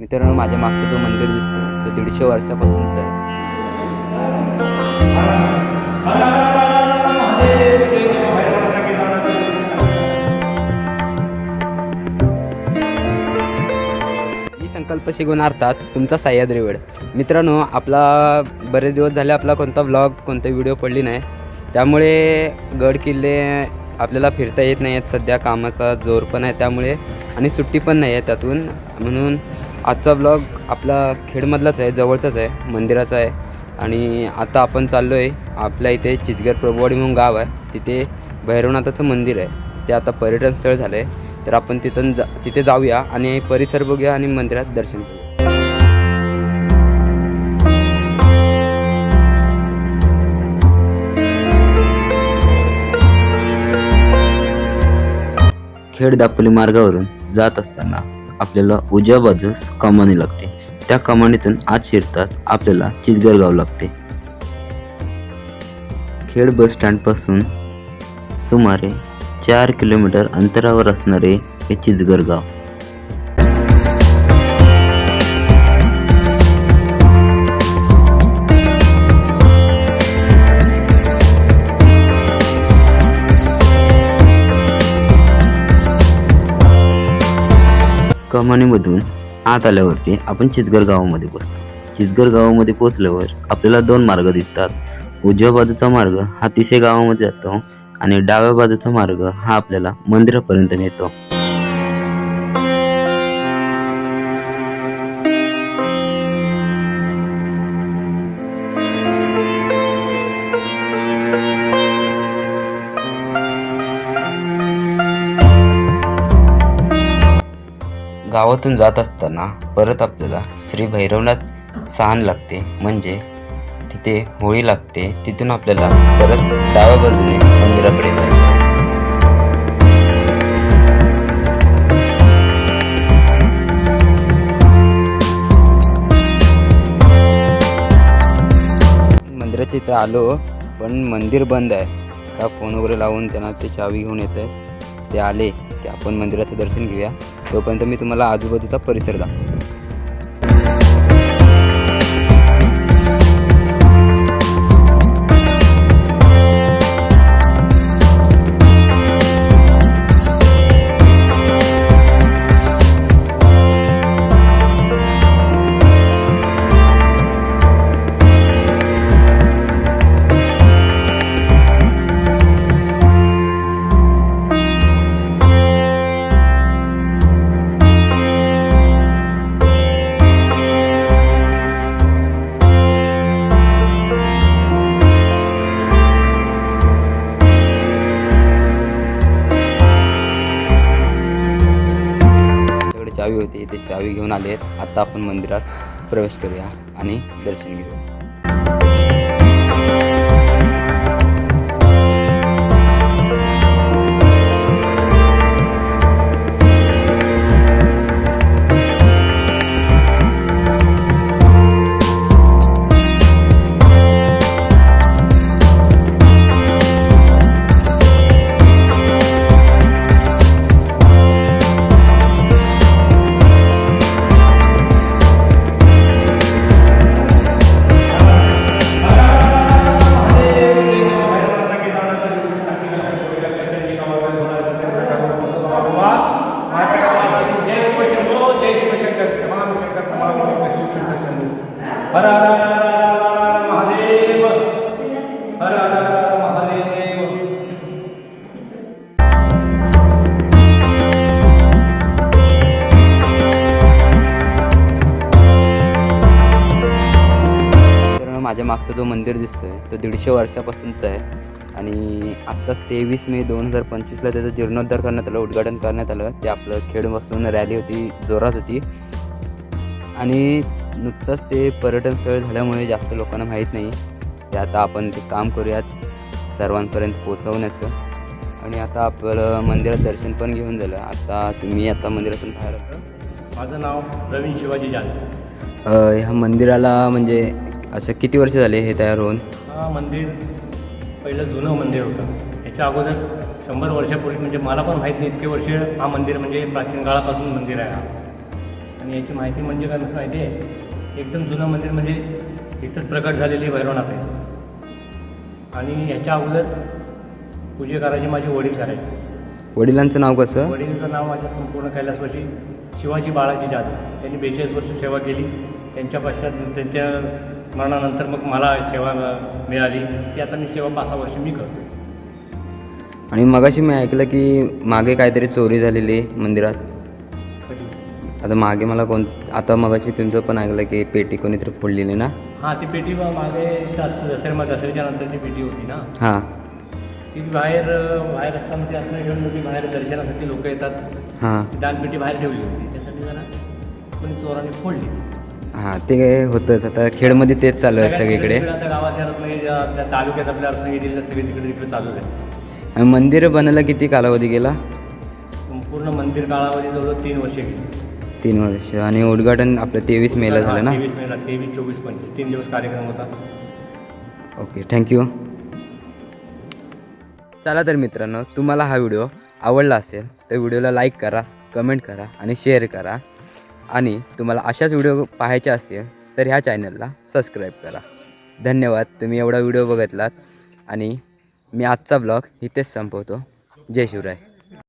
मित्रांनो माझ्या मागचं जो मंदिर दिसतो तो दीडशे वर्षापासूनच आहे. संकल्प शिकून अर्थात तुमचा सह्याद्री वेळ. मित्रांनो आपला बरेच दिवस झाले आपला कोणता ब्लॉग कोणता व्हिडिओ पडली नाही. त्यामुळे गड किल्ले आपल्याला फिरता येत नाही आहेत सध्या कामाचा जोर पण आहे त्यामुळे. आणि सुट्टी पण नाही आहे त्यातून. म्हणून आजचा ब्लॉग आपला खेडमधलाच आहे जवळचाच आहे मंदिराचा आहे. आणि आता आपण चाललो आहे आपल्या इथे चिचगर प्रभुवाडी म्हणून गाव आहे. तिथे भैरवनाथाचं मंदिर आहे. ते आता पर्यटन स्थळ झालं आहे तर आपण तिथं जा तिथे जाऊया आणि परिसर बघूया आणि मंदिरात दर्शन करूया खेड दापोली मार्गावरून जात असताना आपल्याला उजव्या बाजूस कमानी लागते. त्या कमानीतून आत शिरताच आपल्याला चिचगर गाव लागते. खेड बस स्टँडपासून सुमारे चार किलोमीटर अंतरावर असणारे हे चिचगर कमानीमधून आत आल्यावरती आपण चिचगर गावामध्ये पोचतो चिचगर गावामध्ये पोहोचल्यावर आपल्याला दोन मार्ग दिसतात. उजव्या बाजूचा मार्ग हा तिसे गावामध्ये जातो आणि डाव्या बाजूचा मार्ग हा आपल्याला मंदिरापर्यंत नेतो. गावातून जात असताना परत आपल्याला श्री भैरवनाथ सहान लागते. म्हणजे तिथे होळी लागते. तिथून आपल्याला परत डाव्या बाजूने मंदिराकडे जायचं आहे. मंदिराच्या इथं आलो पण मंदिर बंद आहे. का? फोन वगैरे लावून त्यांना ते चावी घेऊन येत आहे ते आले की आपण मंदिराचं दर्शन घेऊया. तोपर्यंत मी तुम्हाला आजूबाजूचा परिसर दाखवतो. चावी होती ते चावी घेऊन आले आता आपण मंदिरात प्रवेश करूया आणि दर्शन घेऊया. हर हर महादेव हर हर माझ्या मागचा जो मंदिर दिसतोय तो दीडशे वर्षापासूनचा आहे. आणि आत्ताच तेवीस मे दोन हजार पंचवीसला त्याचं जीर्णोद्धार करण्यात आलं उद्घाटन करण्यात आलं. ते आपलं खेडपासून रॅली होती जोरात होती. आणि नुकतंच ते पर्यटन स्थळ झाल्यामुळे जास्त लोकांना माहीत नाही. ते आता आपण ते काम करूयात सर्वांपर्यंत पोचवण्याचं आणि आता आपलं मंदिरात दर्शन पण घेऊन झालं. आता तुम्ही आता मंदिरातून बाहेर. माझं नाव प्रवीण शिवाजी जान अ, ह्या मंदिराला म्हणजे असं किती वर्ष झाले हे तयार होऊन? हा मंदिर पहिलं जुनं मंदिर होतं. याच्या अगोदर शंभर वर्षापूर्वी म्हणजे मला पण माहीत नाही इतके वर्ष हा मंदिर म्हणजे प्राचीन काळापासून मंदिर आहे हा. आणि याची माहिती म्हणजे काय कसं माहिती आहे? एकदम जुनं मंदिर म्हणजे इथंच प्रकट झालेली भैरवनाथ आहे. आणि ह्याच्या अगोदर पूजे करायची माझे वडील करायचे. वडिलांचं नाव कसं? वडिलांचं नाव माझ्या संपूर्ण कैलासवासी शिवाजी बाळाजी जाधव. त्यांनी बेचाळीस वर्ष सेवा केली. त्यांच्या पश्चात त्यांच्या मरणानंतर मग मला सेवा मिळाली. ती आता मी सेवा पाच सहा वर्ष मी करतो. आणि मगाशी मी ऐकलं की मागे काहीतरी चोरी झालेली मंदिरात. आता मागे मला कोण आता मगाशी तुमचं पण ऐकलं की पेटी कोणीतरी फोडलेली ना? हां ती पेटी मागे दसऱ्या दसऱ्याच्या नंतर ती पेटी होती ना? हां. ती बाहेर बाहेर असताना ती असं घेऊन होती बाहेर दर्शनासाठी लोक येतात. हां. दानपेटी बाहेर ठेवली होती त्यासाठी जरा कोणी चोराने फोडली. हां ते काय होतंच. आता खेळमध्ये तेच चालू आहे सगळीकडे. आता गावात रत्नागिरी तालुक्यात आपल्या रत्नागिरी जिल्ह्यात सगळे तिकडे तिकडे चालू आहे. आणि मंदिर बनायला किती कालावधी गेला? संपूर्ण मंदिर काळामध्ये जवळजवळ तीन वर्षे गेली. तीन वर्ष. आणि उद्घाटन आपलं तेवीस मेला झालं ना? तेवीस मेला तेवीस चोवीस पंचवीस. तीन दिवस कार्यक्रम होता. ओके थँक्यू चला तर मित्रांनो तुम्हाला हा व्हिडिओ आवडला असेल तर व्हिडिओला लाईक करा कमेंट करा आणि शेअर करा. आणि तुम्हाला अशाच व्हिडिओ पाहायचे असतील तर ह्या चॅनलला सबस्क्राईब करा. धन्यवाद तुम्ही एवढा व्हिडिओ बघितलात. आणि मी आजचा ब्लॉग इथेच संपवतो. जय शिवराय.